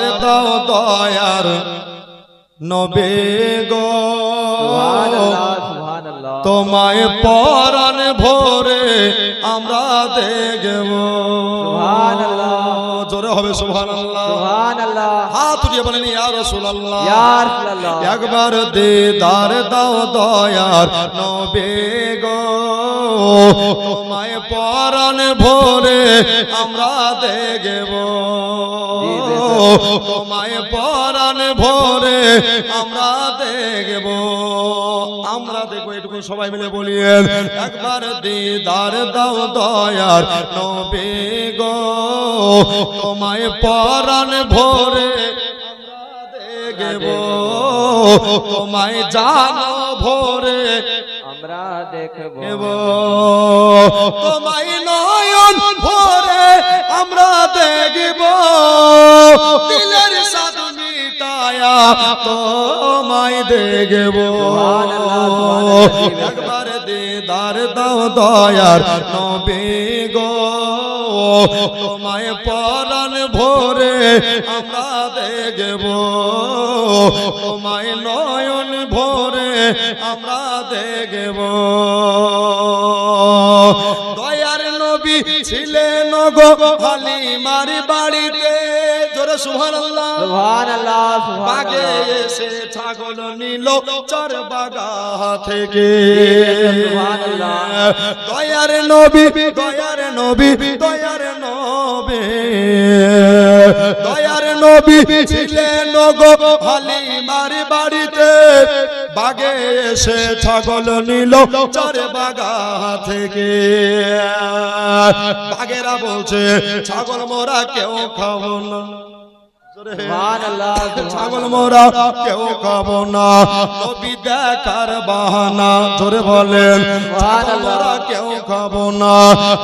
দাও দয়ার নবে গো। তোমায় পরাণ ভরে আমরা দেখব। জোরে হবে সুবহানাল্লাহ। সুবহানাল্লাহ। হাত উঠিয়ে বলেন রাসূলুল্লাহ। ইয়া রাসূলুল্লাহ। একবার দিদার দাও দয়ার নবে গো। তোমায় পরাণ ভোরে আমরা দেখব। তোমায় পরাণ ভরে আমরা দেখব। আমরা দেখব এটুকু সবাই মিলে বলিয়েন। একবার দিদার দাও দয়ার নবে গো। তোমায় পরাণ ভরে দেখব। তোমায় জানো ভরে আমরা দেখব। তোমায় নয়ন ভরে আমরা দেখব। তোমায় দেখব। একবার দিদার দাও দয়ার নবে গো। তোমায় পরাণ ভরে আমরা দেখব। তোমায় নয়ন ভরে আমরা দেখব। দয়ার নবী ছিলেন গো হালিমার বাড়িতে। জোরে সুবহানাল্লাহ। সুবহানাল্লাহ বাগে সুবহানাল্লাহ। এসে ছাগল নিল চর বাগা থেকে। সুবহানাল্লাহ। দয়ার নবী দয়ার নবী দয়ার নবী। দয়ার নবী ছিলেন গো হালিমার বাড়িতে। বাগে এসে ছাগল নিল চর বাগা থেকে। বাগেরা বলছে ছাগল মোরা কেউ খাব না। ছাগল মোরা কেউ খাব না। নবী দেখার বাহানা ধরে বলেন মোরা কেউ খাব না।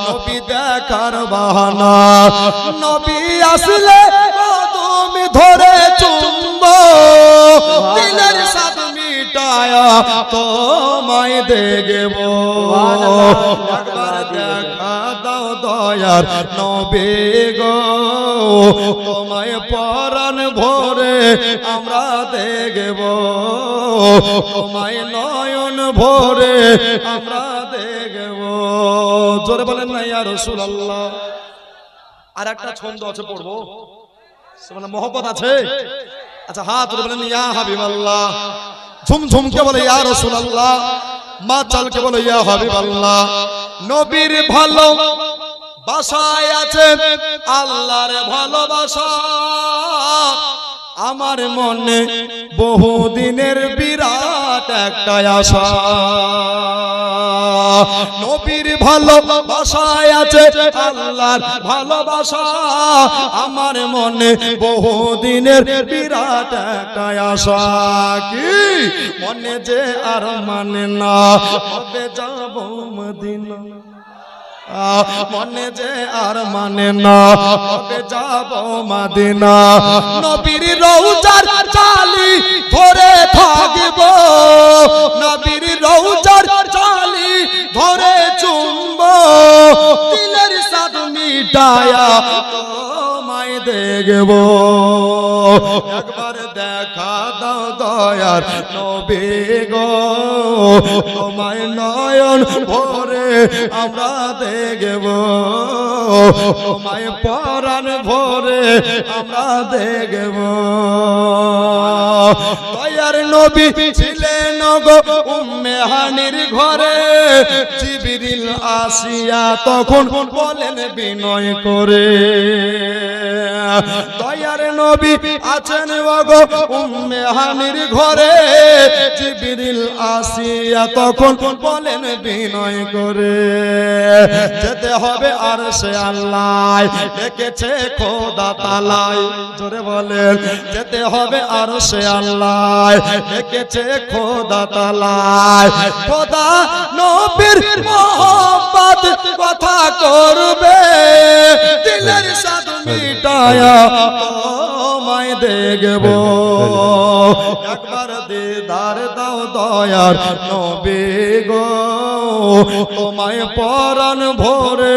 নবী দেখার বাহানা। নবী আসলে তুমি ধরে চুম্ব দিলের সাথ মিটায়া তোমায় দেখব। দয়ার নবে গো, তোমায় পরাণ ভরে আমরা দেখব। তোমায় নয়ন ভরে আমরা দেখব। জোরে বলেন না, ইয়া রাসূলুল্লাহ। আর একটা ছন্দ আছে, পড়ব। মানে মহব্বত আছে? আচ্ছা হাত বলেন, ইয়া হাবিবাল্লাহ। ঝুম ঝুমকে বলে, ইয়া রাসূলুল্লাহ? মা চালকে বলে, ইয়া হাবিবাল্লাহ? নবীর ভালো বাসায় আছে। আল্লাহর ভালোবাসা। আমার মনে বহুদিনের বিরাট একটা আশা। নবীর ভালোবাসায় আছে আল্লাহর ভালোবাসা। আমার মনে বহুদিনের বিরাট একটা আশা। কি? মনে যে আর মানে না। হবে যাব মদিনা? মনে যে আর মানে না যাব মাদিনা? নবীর রৌজার চালি ধরে থাকব। নবীর রৌজার চালি ধরে চুম্ব। দিলের সাদ মিটায়া তোমায় দেখব। একবার দেখা দাও দয়ার নবে গো। তোমায় নয়ন ভরে আমরা দেখব। তোমায় পরাণ ভরে আমরা দেখব। দয়ার নবী ছিলেন গো উম্মে হানির ঘরে। জিবিরিল আসিয়া তখন বলেন বিনয় করে। দয়ার নবী আছেন ওগো, উম্মে হানির ঘরে। জিবিরিল আসিয়া তখন বলেন, বিনয় করে। যেতে হবে আর সে আল্লাহ। ডেকেছে খোদা তালাই। জোরে বলেন, যেতে হবে আর সে আল্লাহ। ডেকেছে খোদা তালাই। খোদা নবীর মোহব্বত কথা করবে। দিলের সাথ মিটায়া তোমায় দেখব। একবার দিদার দাও দয়ার নবে গো। তোমায় পরাণ ভোরে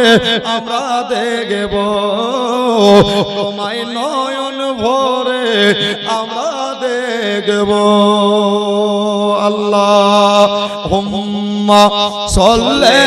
আমরা দেখব। তোমায় নয়ন ভরে আমরা দেখব। আল্লাহ হুম্মা সল্লে